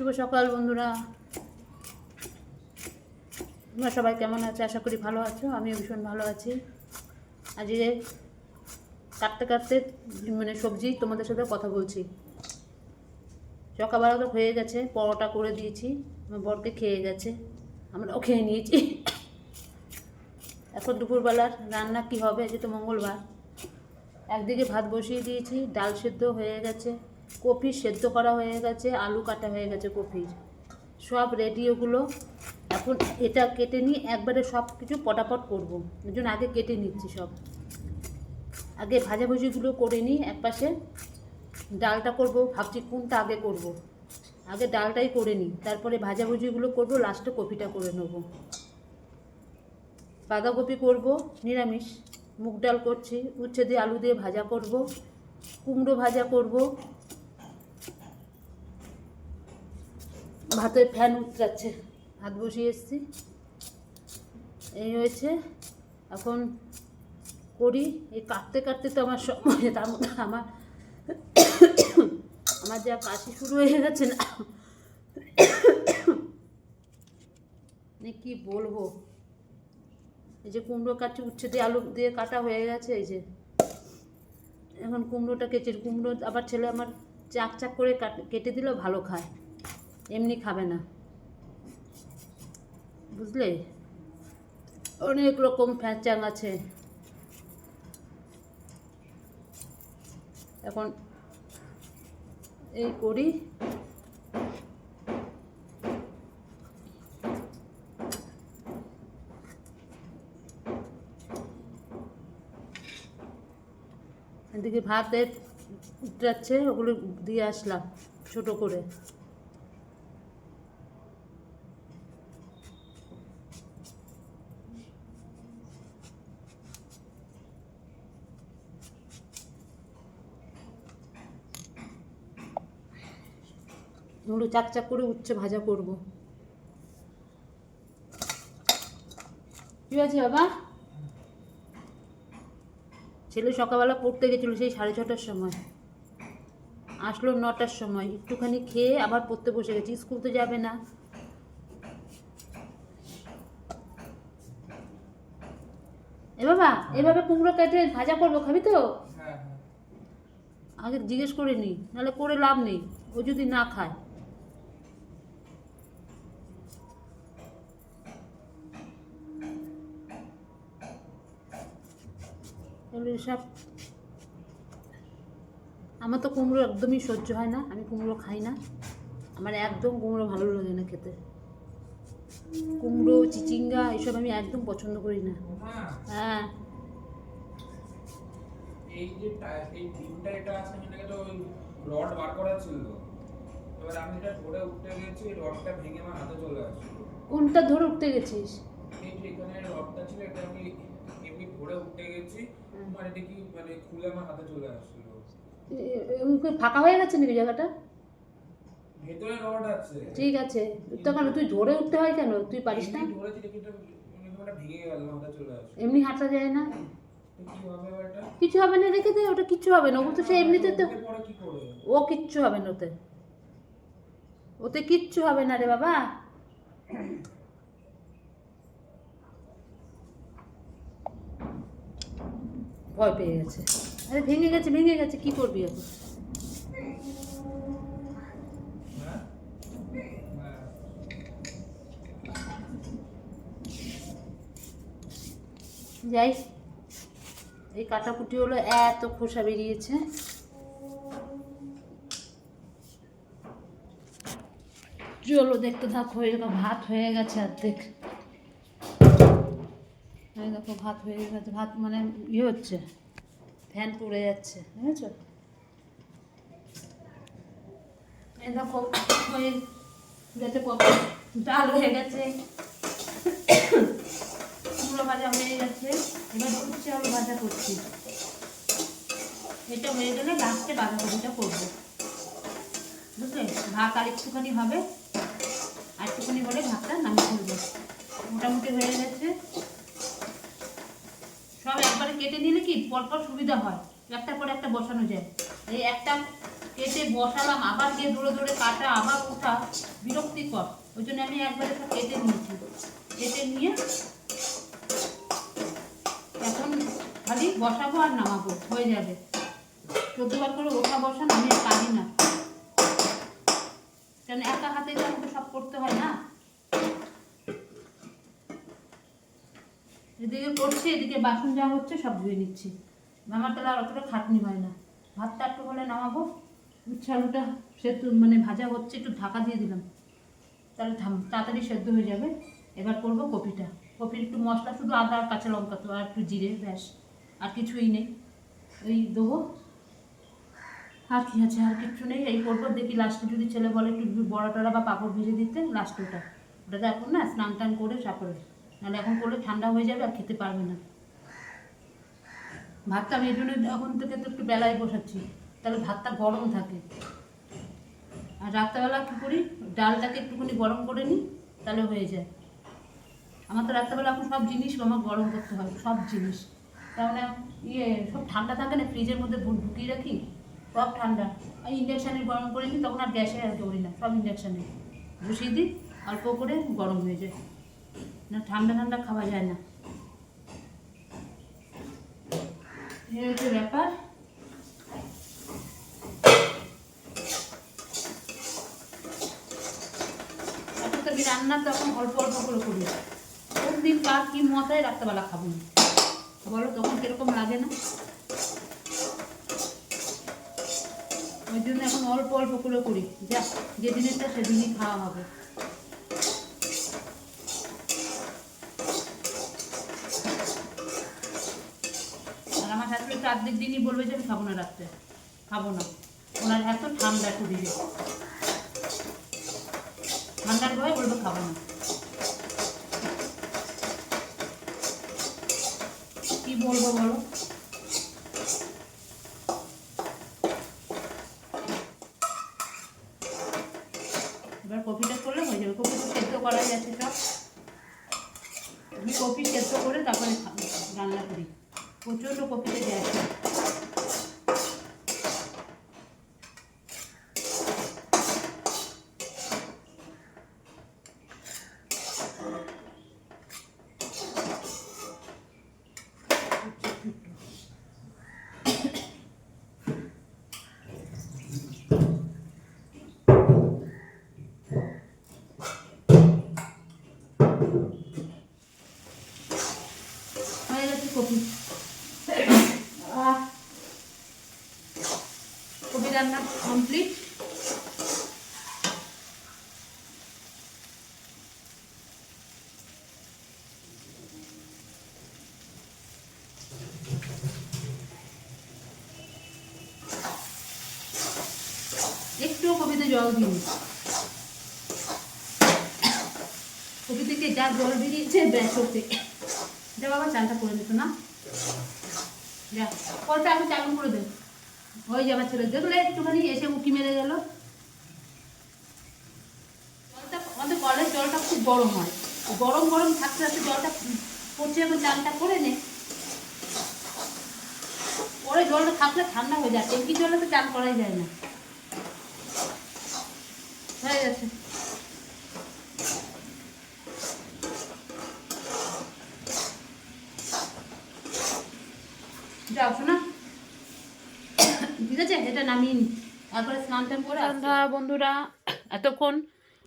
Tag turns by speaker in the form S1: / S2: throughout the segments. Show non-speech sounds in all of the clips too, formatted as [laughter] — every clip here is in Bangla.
S1: শুভ সকাল, বন্ধুরা। তোমরা সবাই কেমন আছো? আশা করি ভালো আছো। আমিও ভীষণ ভালো আছি। আজকে কাটতে কাটতে মানে সবজি তোমাদের সাথে কথা বলছি। সকালবেলা তো হয়ে গেছে, পরোটা করে দিয়েছি। আমার বরকে খেয়ে গেছে। আমরাও খেয়ে নিয়েছি। এখন দুপুরবেলার রান্না কি হবে? আজকে তো মঙ্গলবার। একদিকে ভাত বসিয়ে দিয়েছি, ডাল সেদ্ধ হয়ে গেছে। কপি সেদ্ধ করা হয়ে গেছে, আলু কাটা হয়ে গেছে কপির। সব রেডি ওগুলো। এখন এটা কেটে নিয়ে একবারে সব কিছু পটাপট করব। ওই জন্য আগে কেটে নিচ্ছি সব। আগে ভাজাভুজিগুলো করে নিই একপাশে। ডালটা করব, ভাবছি কোনটা আগে করব। আগে ডালটাই করে নিই। তারপরে ভাজাভুজিগুলো করব লাস্টে কপিটা করে নেব। বাঁধাকপি করব, নিরামিষ। মুগ ডাল করছি, উচ্ছে দিয়ে আলু দিয়ে ভাজা করব। কুমড়ো ভাজা করব। ভাতের ফ্যান উতরাচ্ছে। ভাত বসিয়ে এসেছি। এই হয়েছে। এখন করি। এই কাটতে কাটতে তো আমার সময় তার মধ্যে আমার আমার যা কাশি শুরু হয়ে গেছে না। মানে কি বলব? এই যে কুমড়ো কাটছি, উচ্ছে দিয়ে আলু দিয়ে কাটা হয়ে গেছে, এই যে। এখন কুমড়োটা কেটে কুমড়ো আবার ছেলে আমার চাক চাক করে কেটে দিলেও ভালো খায়। এমনি খাবে না। বুঝলে? অনেক রকম ফ্যাচাং আছে। এখন এই করি। এদিকে ভাতের যাচ্ছে ওগুলো দিয়ে আসলাম ছোট করে। ওগুলো চাক চাক করে উচ্ছে ভাজা করব। ঠিক আছে বাবা? ছেলে সকালবেলা পড়তে গেছিল সেই সাড়ে ছটার সময়। আসলো নটার সময়। একটুখানি খেয়ে আবার পড়তে বসে গেছি। স্কুল তো যাবে না। এ বাবা এভাবে কুমড়ো কেটে ভাজা করব খাবি তো?
S2: হ্যাঁ হ্যাঁ।
S1: আগে জিজ্ঞেস করে নি নাহলে করে লাভ নেই। ও যদি না খায়। এগুলো সব আমার তো কুমড়ো একদমই সহ্য হয় না আমি কুমড়ো খাই না। আমার একদম কুমড়ো ভালো লাগে না খেতে। কুমড়ো চিচিঙ্গা এসব আমি একদম পছন্দ করি না। হ্যাঁ।
S2: এই যে এই ডিমটা এটা আছে এটাকে তো রড বার করা ছিল এবার আমি এটা ধরে উঠতে গেছি রডটা ভেঙে আমার হাতে চলে
S1: কোনটা ধরে উঠতে গেছিস?
S2: এই যে এখানে রডটা ছিল এটা আমি এমনি ধরে উঠতে গেছি। মানে কি মানে খুলে আমার হাতে চলে আসলো।
S1: এ- এ- এ- ফাঁকা হয়ে গেছে নাকি জায়গাটা?
S2: ভেতরে রড আছে।
S1: ঠিক আছে। তখন তুই ধরে উঠতে হয় কেন? তুই পারিস না?
S2: এমনি মানে
S1: হাঁটা যায় না? কিছু হবে না রেখে দে ওটা কিচ্ছু হবে না। ও তো সে এমনিতে তো ও কিচ্ছু হবে না ওতে। ওতে কিচ্ছু হবে না রে বাবা। ভয় পেয়ে গেছে। আরে ভেঙে গেছে ভেঙে গেছে, কি করবি এখন? যাই, এই কাটাকুটি হলো, এত খোসা বেরিয়েছে। চলো, দেখতে থাক হয়ে গেল ভাত হয়ে গেছে অর্ধেক। এই দেখো, ভাত হয়ে গেছে, ভাত মানে ইয়ে হচ্ছে, ফ্যান পড়ে যাচ্ছে, বুঝেছ? ভাত আর একটুখানি হবে, আর একটুখানি হলে ভাতটা নামিয়ে ফেলব। মোটামুটি হয়ে গেছে। সব একবারে কেটে নিলে কি পরপর সুবিধা হয়? একটার পর একটা বসানো যায়। এই একটা কেটে বসালাম, আবার গিয়ে দৌড়ে দৌড়ে কাটা, আবার ওঠা বিরক্তিকর। ওই জন্য আমি একবারে সব কেটে নিয়েছি। কেটে নিয়ে এখন খালি বসাবো আর নামাবো, হয়ে যাবে। চোদ্দবার করে ওঠা বসান, আমি পারি না। কারণ একা হাতে তো সব করতে হয় না? এদিকে করছি, এদিকে বাসন যা হচ্ছে সব ধুয়ে নিচ্ছি। আমার তাহলে আর অতটা খাটনি হয় না। ভাতটা একটু হলে নামাবো। উচ্ছে সেদ্ধ মানে ভাজা হচ্ছে, একটু ঢাকা দিয়ে দিলাম। তাহলে তাড়াতাড়ি সেদ্ধ হয়ে যাবে। এবার করব কপিটা। কপির একটু মশলা, শুধু আদা আর কাঁচা লঙ্কা তো, আর একটু জিরে, ব্যাস। আর কিছুই নেই। ওই দেবো। আর কি আছে, আর কিচ্ছু নেই। এই করব, দেখি লাস্টে যদি ছেলে বলে একটু বড়া টড়া বা পাঁপড় ভেজে দিতে লাস্টে ওটা। ওটা এখন না, স্নান টান করে তারপরে নাহলে এখন করলে ঠান্ডা হয়ে যাবে আর খেতে পারবে না। ভাতটা আমি এই জন্য এখন থেকে তো একটু বেলায় বসাচ্ছি। তাহলে ভাতটা গরম থাকে। আর রাত্রেবেলা কী করি? ডালটাকে একটুখানি গরম করে নিই, তাহলে হয়ে যায়। আমার তো রাত্রেবেলা এখন সব জিনিস আমার গরম করতে হয়, সব জিনিস। তাহলে ইয়ে সব ঠান্ডা থাকে না, ফ্রিজের মধ্যে ঢুকিয়ে রাখি, সব ঠান্ডা। আর ইন্ডাকশানে গরম করে নিই, তখন আর গ্যাসে আর করি না, সব ইন্ডাকশানে বসিয়ে দিই, অল্প করে গরম হয়ে যায়। না, ঠান্ডা ঠান্ডা খাওয়া যায় না। ব্যাপার। রান্না তখন অল্প অল্প করে করি। কোন দিন কার কি মতায় রাত্রেবেলা খাব না। বলো তখন কীরকম লাগে না? ওই জন্য এখন অল্প অল্প করে করি। যা যে দিনেরটা সেদিনই খাওয়া হবে। তো আর্ধেক দিনই বলবে যে আমি খাব না রাত্রে। খাব না। ওনার এত ঠান্ডা শরীরে। ঠান্ডার ভয়ে বলবে খাব না। কি বলব বলো? এবার কপিটা করলে হয়ে যাবে। কপি তো সেদ্ধ করাই আছে সব। আমি কপি সেদ্ধ করে তারপরে রান্না করি। প্রচণ্ড কপিতে গ্যাস হয়ে গেছে কপি আহ, কপি রান্না কমপ্লিট একটুও কপিতে জল দিন। কপি থেকে যা জল বেরিয়েছে, ব্যাস হতে যা বাবা চানটা করে দিত না। যা কলটা এখন চালু করে দে। ওই যে আমার ছেলে, দেখলে একটুখানি এসে উকি মেরে গেল। জলটা, আমাদের কলের জলটা খুব গরম হয়। গরম গরম থাকতে থাকতে জলটা পড়ছে, এখন চানটা করে নে। পরে জলটা থাকলে ঠান্ডা হয়ে যায় ট্যাঙ্কি জলে তো চান করাই যায় না। হয়ে গেছে। যাও, শোনা? আছে এটা নামিয়ে নি। একবারে স্নান টান করে বন্ধুরা এতক্ষণ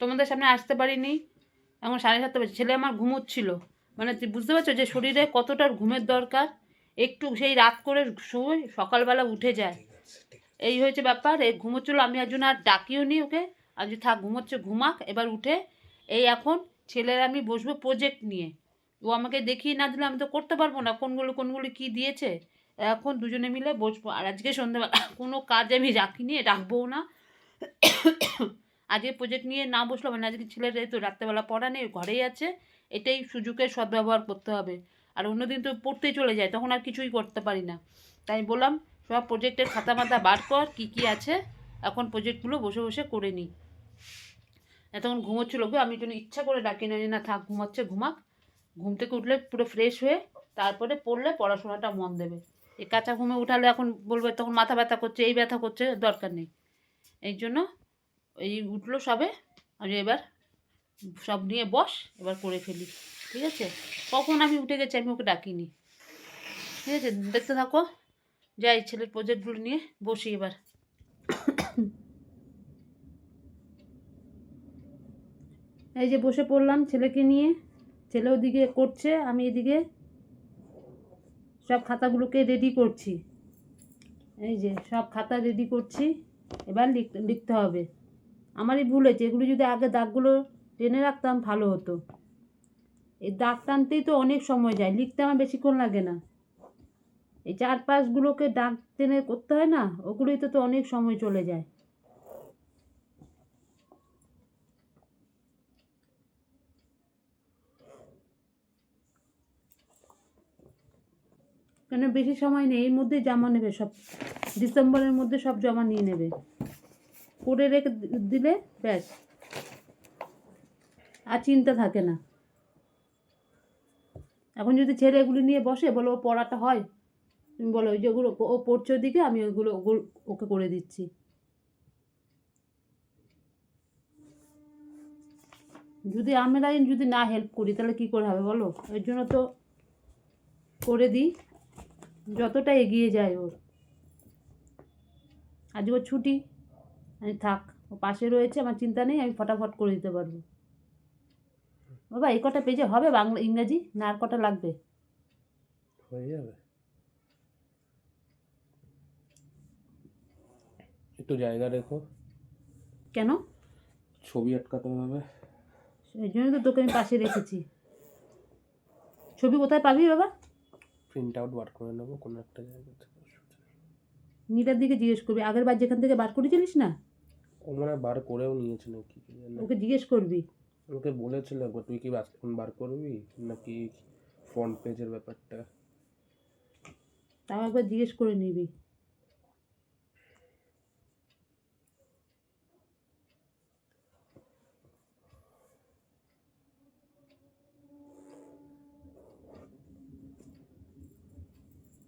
S1: তোমাদের সামনে আসতে পারিনি। এখন সাড়ে সাতটা বাজে ছেলে আমার ঘুমোচ্ছিল। মানে তুই বুঝতে পারছ যে শরীরে কতটা ঘুমের দরকার? একটু সেই রাত করে শুয়ে সকালবেলা উঠে যায়। এই হয়েছে ব্যাপার এই ঘুমোচ্ছিল আমি একজন আর ডাকিও নি ওকে। আর যে থাক ঘুমোচ্ছে ঘুমাক এবার উঠে এই এখন ছেলের আমি বসবো প্রজেক্ট নিয়ে। ও আমাকে দেখিয়ে না দিলে আমি তো করতে পারব না। কোনগুলো কোনগুলো কি দিয়েছে? এখন দুজনে মিলে বসবো। আর আজকে সন্ধ্যেবেলা [coughs] কোনো কাজ আমি রাখিনি রাখবও [coughs] না। আজকে প্রজেক্ট নিয়ে না বসল মানে আজকে ছেলের তো রাত্রেবেলা পড়া নেই, ঘরেই আছে। এটাই সুযোগের সদ্ব্যবহার করতে হবে। আর অন্যদিন তো পড়তেই চলে যায়, তখন আর কিছুই করতে পারি না। তাই বললাম, সব প্রজেক্টের খাতা মাতা বার কর, কী কী আছে। এখন প্রজেক্টগুলো বসে বসে করে নিই এতক্ষণ ঘুমোচ্ছিল গো, আমি জন্য ইচ্ছা করে ডাকি না না থাক, ঘুমাচ্ছে, ঘুমাক। ঘুম থেকে উঠলে পুরো ফ্রেশ হয়ে তারপরে পড়লে পড়াশোনাটা মন দেবে। এই কাঁচা ঘুমে উঠালে এখন বলবে তখন মাথা ব্যথা করছে, এই ব্যথা করছে, দরকার নেই। এই জন্য এই উঠল সবে আমি এবার সব নিয়ে বস, এবার করে ফেলি। ঠিক আছে? কখন আমি উঠে গেছি আমি ওকে ডাকিনি। ঠিক আছে? দেখতে থাকো, যাই ছেলের প্রজেক্টগুলো নিয়ে বসি এবার। এই যে বসে পড়লাম ছেলেকে নিয়ে, ছেলে ওদিকে করছে, আমি এদিকে সব খাতাগুলোকে রেডি করছি। এই যে সব খাতা রেডি করছি। এবার লিখ- লিখতে হবে। আমারই ভুল হয়েছে, এগুলো যদি আগে দাগগুলো টেনে রাখতাম ভালো হতো। এই দাগ টানতেই তো অনেক সময় যায়, লিখতে আমার বেশিক্ষণ লাগে না। এই চার পাঁচগুলোকে দাগ টেনে করতে হয় না, ওগুলোই তো তো অনেক সময় চলে যায়। কেন বেশি সময় নেই, এর মধ্যে জমা নেবে সব। ডিসেম্বরের মধ্যে সব জমা নিয়ে নেবে। করে রেখে দিলে ব্যাস। আর চিন্তা থাকে না। এখন যদি ছেলে এগুলো নিয়ে বসে, বলো ও পড়াটা হয়, তুমি বলো ওই যেগুলো ও পড়ছে ওদিকে, আমি ওইগুলো ওকে করে দিচ্ছি। যদি আমরাই যদি না হেল্প করি, তাহলে কী করে হবে বলো? এর জন্য তো করে দিই। যতটা এগিয়ে যায় ওর। আজ ওর ছুটি। আমি থাক ও পাশে রয়েছে আমার চিন্তা নেই আমি ফটাফট করে দিতে পারব। বাবা এই কটা পেজে হবে বাংলা ইংরাজি? না আর কটা লাগবে?
S3: হয়ে যাবে। একটু জায়গা রেখো।
S1: কেন?
S3: ছবি আটকাতে হবে।
S1: সেই জন্য তো তোকে আমি পাশে রেখেছি। ছবি কোথায় পাবি বাবা?
S3: প্রিন্ট আউট বার করে নেব কোনো একটা জায়গা থেকে
S1: নিটার দিকে জিজ্ঞেস করবি আগের বার যেখান থেকে বার করেছিলিস না?
S3: ও মানে বার করেও নিয়েছে নাকি
S1: ওকে জিজ্ঞেস করবি।
S3: ওকে বলেছিল একবার তুই কি বার করবি নাকি ফোন পেজের ব্যাপারটা?
S1: তাও একবার জিজ্ঞেস করে নিবি।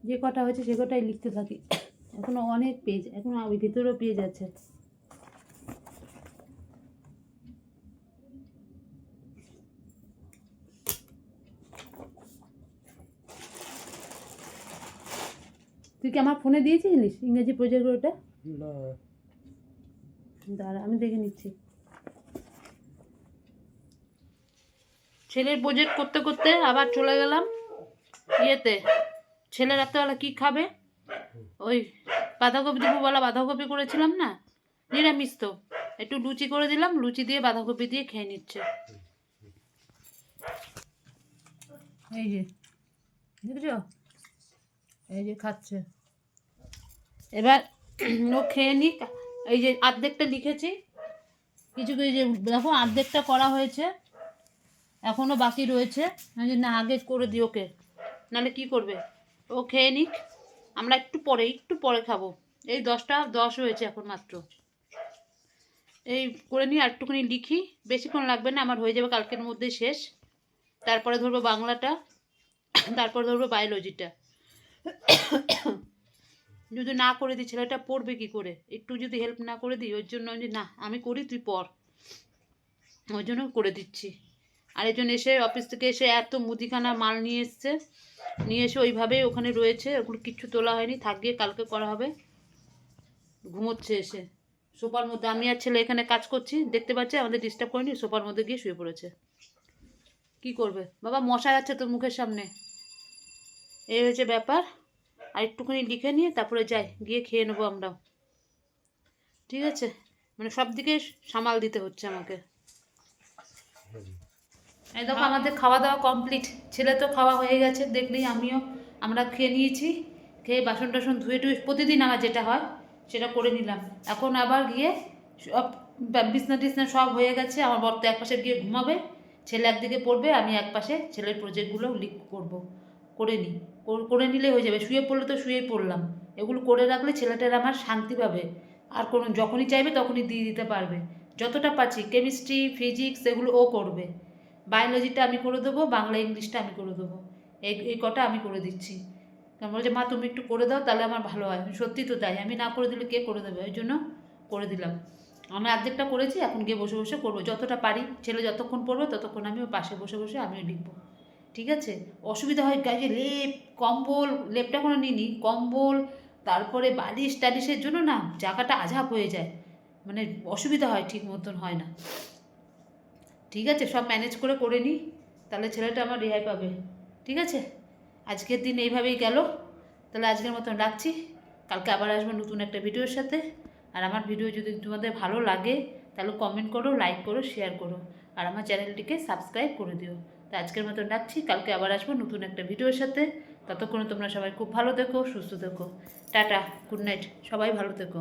S1: যে কটা হয়েছে সে কটাই লিখতে থাকি। এখনও অনেক পেজ এখনও ওই ভিতরেও পেজ আছে। তুই কি আমার ফোনে দিয়েছিলিস ইংরেজি প্রজেক্টটা
S3: না।
S1: দাঁড়া আমি দেখে নিচ্ছি। ছেলের প্রজেক্ট করতে করতে আবার চলে গেলাম ইয়েতে। ছেলে রাত্রেবেলা কি খাবে? ওই বাঁধাকপি দুপুরবেলা বাঁধাকপি করেছিলাম না? নিরামিষ তো। একটু লুচি করে দিলাম লুচি দিয়ে বাঁধাকপি দিয়ে খেয়ে নিচ্ছে। এই যে দেখছ? এই যে খাচ্ছে। এবার ও খেয়ে নিক। এই যে অর্ধেকটা লিখেছি। কিছু কিছু যে দেখো অর্ধেকটা করা হয়েছে। এখনও বাকি রয়েছে। না আগে করে দিই ওকে। নাহলে কী করবে? ও খেয়ে নিক। আমরা একটু পরে একটু পরে খাব। এই দশটা দশ হয়েছে এখন মাত্র। এই করে আর একটুখানি লিখি। বেশিক্ষণ লাগবে না, আমার হয়ে যাবে কালকের মধ্যে শেষ। তারপরে ধরবো বাংলাটা, তারপর ধরবো বায়োলজিটা। যদি না করে দিই, ছেলেটা পড়বে কি করে? একটু যদি হেল্প না করে দিই ওই জন্য না, আমি করি, তুই পড়। ওই জন্য করে দিচ্ছি। আর একজন এসে অফিস থেকে এসে এত মুদিখানা মাল নিয়ে এসছে। নিয়ে এসে ওইভাবেই ওখানে রয়েছে। ওগুলো কিচ্ছু তোলা হয়নি। থাক গিয়ে কালকে করা হবে। ঘুমোচ্ছে এসে। সোফার মধ্যে আমি আর ছেলে এখানে কাজ করছি। দেখতে পাচ্ছি আমাদের ডিস্টার্ব করিনি। সোফার মধ্যে গিয়ে শুয়ে পড়েছে। কি করবে? বাবা মশা যাচ্ছে তোর মুখের সামনে। এই হয়েছে ব্যাপার। আর একটুখানি লিখে নিয়ে তারপরে যাই। গিয়ে খেয়ে নেব আমরাও। ঠিক আছে? মানে সব দিকে সামাল দিতে হচ্ছে আমাকে। এই দেখো আমাদের খাওয়া দাওয়া কমপ্লিট ছেলে তো খাওয়া হয়ে গেছে, দেখলেই আমিও আমরা খেয়ে নিয়েছি। খেয়ে বাসন টাসন ধুয়ে টুয়ে প্রতিদিন আমার যেটা হয়, সেটা করে নিলাম। এখন আবার গিয়ে সব বিছনা টিছনা সব হয়ে গেছে, আমার বর তো একপাশে গিয়ে ঘুমাবে, ছেলে একদিকে পড়বে, আমি একপাশে ছেলের প্রজেক্টগুলো লিক করব। করে নিই কর- নিলে হয়ে যাবে। শুয়ে পড়লে তো শুয়েই পড়লাম। এগুলো করে রাখলে ছেলেটার আমার শান্তি পাবে। আর কোনো, যখনই চাইবে তখনই দিয়ে দিতে পারবে। যতটা পাচ্ছি কেমিস্ট্রি ফিজিক্স এগুলো ও করবে। বায়োলজিটা আমি করে দেবো, বাংলা ইংলিশটা আমি করে দেবো। এই এই কটা আমি করে দিচ্ছি। কারণ বলছে মা, তুমি একটু করে দাও, তাহলে আমার ভালো হয়। সত্যি তো তাই। আমি না করে দিলে কে করে দেবে? ওই জন্য করে দিলাম। আমি অর্ধেকটা করেছি, এখন গিয়ে বসে বসে করব। যতটা পারি, ছেলে যতক্ষণ পড়বে, ততক্ষণ আমি পাশে বসে বসে আমিও লিখব। ঠিক আছে? অসুবিধা হয় গায়ে লেপ, কম্বল, লেপটা কোনো নিইনি, কম্বল, তারপরে বালিশ টালিশের জন্য না, জায়গাটা আঝাপ হয়ে যায়। মানে অসুবিধা হয় ঠিক মতন হয় না। ঠিক আছে, সব ম্যানেজ করে করে নিই তাহলে ছেলেটা আমার রেহাই পাবে। ঠিক আছে? আজকের দিন এইভাবেই গেল। তাহলে আজকের মতন রাখছি। কালকে আবার আসব নতুন একটা ভিডিওর সাথে। আর আমার ভিডিও যদি তোমাদের ভালো লাগে, তাহলে কমেন্ট করো লাইক করো শেয়ার করো। আর আমার চ্যানেলটিকে সাবস্ক্রাইব করে দিও। তো আজকের মতন রাখছি। কালকে আবার আসব নতুন একটা ভিডিওর সাথে। ততক্ষণে তোমরা সবাই খুব ভালো থেকো, সুস্থ থেকো। টাটা গুড নাইট সবাই ভালো থেকো।